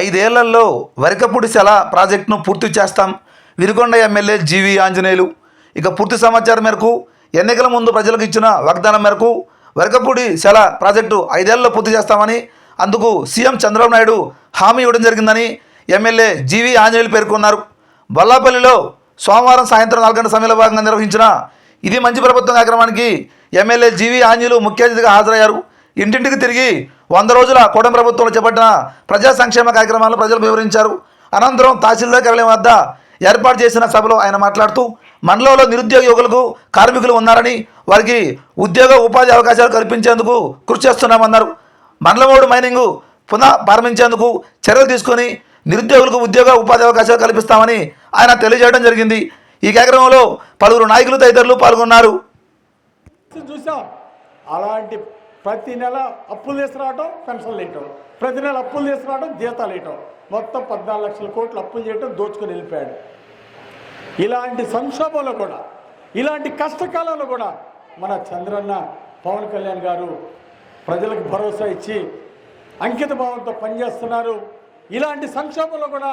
ఐదేళ్ళలో వరికపూడి సెల ప్రాజెక్టును పూర్తి చేస్తాం. Vinukonda MLA G V Anjaneyulu. ఇక పూర్తి సమాచారం మేరకు ఎన్నికల ముందు ప్రజలకు ఇచ్చిన వాగ్దానం మేరకు వరికపూడి సెల ప్రాజెక్టు ఐదేళ్ళలో పూర్తి చేస్తామని అందుకు సీఎం చంద్రబాబు నాయుడు హామీ ఇవ్వడం జరిగిందని ఎమ్మెల్యే జీవి ఆంజనేయులు పేర్కొన్నారు. బొల్లాపల్లిలో సోమవారం సాయంత్రం నాలుగు గంటల సమయంలో భాగంగా నిర్వహించిన ఇది మంచి ప్రభుత్వం కార్యక్రమానికి ఎమ్మెల్యే జీవి ఆంజనేయులు ముఖ్య అతిథిగా హాజరయ్యారు. ఇంటింటికి తిరిగి వంద రోజుల కూటమి ప్రభుత్వంలో చేపట్టిన ప్రజా సంక్షేమ కార్యక్రమాలను ప్రజలు వివరించారు. అనంతరం తహసీల్దార్ కార్యాలయం వద్ద ఏర్పాటు చేసిన సభలో ఆయన మాట్లాడుతూ మండలంలో నిరుద్యోగ యువకులకు కార్మికులు ఉన్నారని వారికి ఉద్యోగ ఉపాధి అవకాశాలు కల్పించేందుకు కృషి చేస్తున్నామన్నారు. మండలమోడు మైనింగ్ పునః ప్రారంభించేందుకు చర్యలు తీసుకొని నిరుద్యోగులకు ఉద్యోగ ఉపాధి అవకాశాలు కల్పిస్తామని ఆయన తెలియజేయడం జరిగింది. ఈ కార్యక్రమంలో పలువురు నాయకులు తదితరులు పాల్గొన్నారు. చూసాం అలాంటి ప్రతి నెల అప్పులు తీసుకురావటం పెన్షన్లు వేయటం. ప్రతి నెల అప్పులు తీసుకురావటం జీతాలు వేయటం. మొత్తం పద్నాలుగు లక్షల కోట్లు అప్పులు చేయటం దోచుకొని వెళ్ళిపోయాడు. ఇలాంటి సంక్షోభంలో కూడా ఇలాంటి కష్టకాలంలో కూడా మన చంద్రన్న పవన్ కళ్యాణ్ గారు ప్రజలకు భరోసా ఇచ్చి అంకిత భావంతో పనిచేస్తున్నారు. ఇలాంటి సంక్షోభంలో కూడా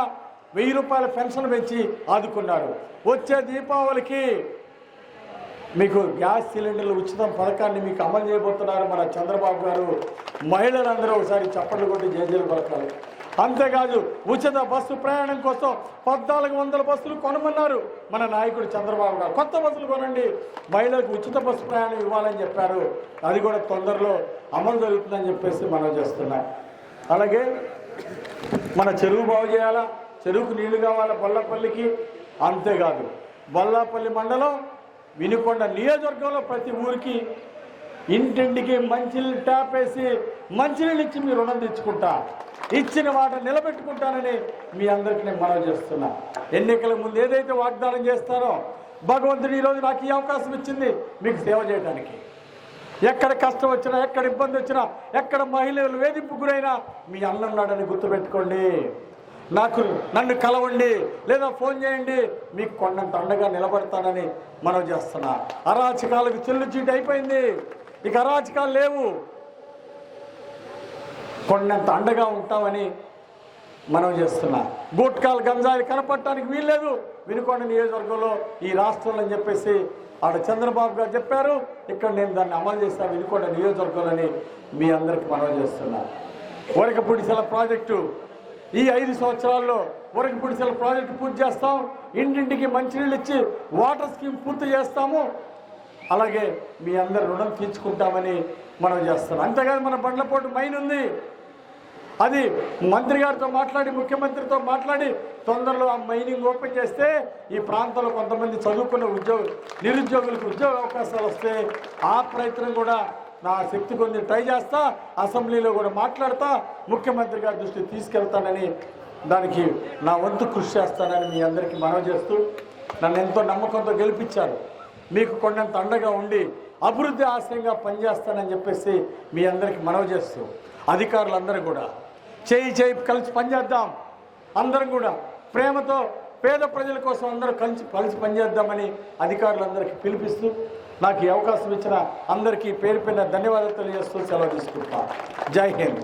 వెయ్యి రూపాయల పెన్షన్ పెంచి ఆదుకున్నారు. వచ్చే దీపావళికి మీకు గ్యాస్ సిలిండర్లు ఉచితం పథకాన్ని మీకు అమలు చేయబోతున్నారు మన చంద్రబాబు గారు. మహిళలందరూ ఒకసారి చప్పట్లు కొట్టి జేజేలు పలకాలి అంతేకాదు ఉచిత బస్సు ప్రయాణం కోసం పద్నాలుగు వందల బస్సులు కొనమన్నారు మన నాయకుడు చంద్రబాబు గారు. కొత్త బస్సులు కొనండి. మహిళలకు ఉచిత బస్సు ప్రయాణం ఇవ్వాలని చెప్పారు. అది కూడా తొందరలో అమలు జరుగుతుందని చెప్పేసి మనం చేస్తున్నాం. అలాగే మన చెరువు బాగు చేయాలా? చెరువుకు నీళ్ళు కావాలా? బొల్లపల్లికి? అంతేకాదు. బొల్లాపల్లి మండలం వినుకొండ నియోజకవర్గంలో ప్రతి ఊరికి ఇంటింటికి మంచినీళ్ళు ట్యాప్ వేసి మంచినీళ్ళు ఇచ్చి మీ రుణం తెచ్చుకుంటా. ఇచ్చిన వాట నిలబెట్టుకుంటానని మీ అందరికీ నేను మనవి చేస్తున్నా. ఎన్నికల ముందు ఏదైతే వాగ్దానం చేస్తారో భగవంతుడు ఈరోజు నాకు ఈ అవకాశం ఇచ్చింది మీకు సేవ చేయడానికి ఎక్కడ కష్టం వచ్చినా ఎక్కడ ఇబ్బంది వచ్చినా ఎక్కడ మహిళలు వేధింపు గురైనా మీ అన్నన్నాడని గుర్తుపెట్టుకోండి. నాకు నన్ను కలవండి లేదా ఫోన్ చేయండి. మీకు కొండంత అండగా నిలబడతానని మనం చేస్తున్నా. అరాచకాలకు చెల్లుచీటి అయిపోయింది. ఇక అరాచకాలు లేవు. కొండంత అండగా ఉంటామని మనం చేస్తున్నా. గుట్కాలు గంజాయి కనపడటానికి వీల్లేదు. వినుకొండ నియోజకవర్గంలో ఈ రాష్ట్రంలో అని చెప్పేసి ఆడ చంద్రబాబు గారు చెప్పారు. ఇక్కడ నేను దాన్ని అమలు చేస్తాను వినుకొండ నియోజకవర్గంలోని మీ అందరికి మనం చేస్తున్నా. వరకపూడిసెల ప్రాజెక్టు ఈ ఐదు సంవత్సరాల్లో వరకపూడిసెల ప్రాజెక్టు పూర్తి చేస్తాం. ఇంటింటికి మంచినీళ్ళు ఇచ్చి వాటర్ స్కీమ్ పూర్తి చేస్తాము. అలాగే మీ అందరి రుణం తీర్చుకుంటామని మనం చేస్తాం అంతేకాదు మన బండ్లపోటు మైన్ ఉంది. అది మంత్రి గారితో మాట్లాడి ముఖ్యమంత్రితో మాట్లాడి తొందరలో ఆ మైనింగ్ ఓపెన్ చేస్తే ఈ ప్రాంతంలో కొంతమంది చదువుకున్న ఉద్యోగ నిరుద్యోగులకు ఉద్యోగ అవకాశాలు వస్తే ఆ ప్రయత్నం కూడా నా శక్తి కొంచెం ట్రై చేస్తా అసెంబ్లీలో కూడా మాట్లాడతా ముఖ్యమంత్రి గారి దృష్టి తీసుకెళ్తానని దానికి నా వంతు కృషి చేస్తానని మీ అందరికీ మనవి చేస్తూ నన్ను ఎంతో నమ్మకంతో గెలిపించారు. మీకు కొండంత అండగా ఉండి అభివృద్ధి ఆశయంగా పనిచేస్తానని చెప్పేసి మీ అందరికీ మనవి చేస్తూ అధికారులందరూ కూడా. చేయి చేయి కలిసి పనిచేద్దాం. అందరం కూడా ప్రేమతో పేద ప్రజల కోసం అందరూ కలిసి కలిసి పనిచేద్దామని అధికారులందరికీ పిలిపిస్తూ నాకు ఈ అవకాశం ఇచ్చిన అందరికీ పేరు పేరున ధన్యవాదాలు తెలియజేస్తూ సెలవు తీసుకుంటా జై హింద్.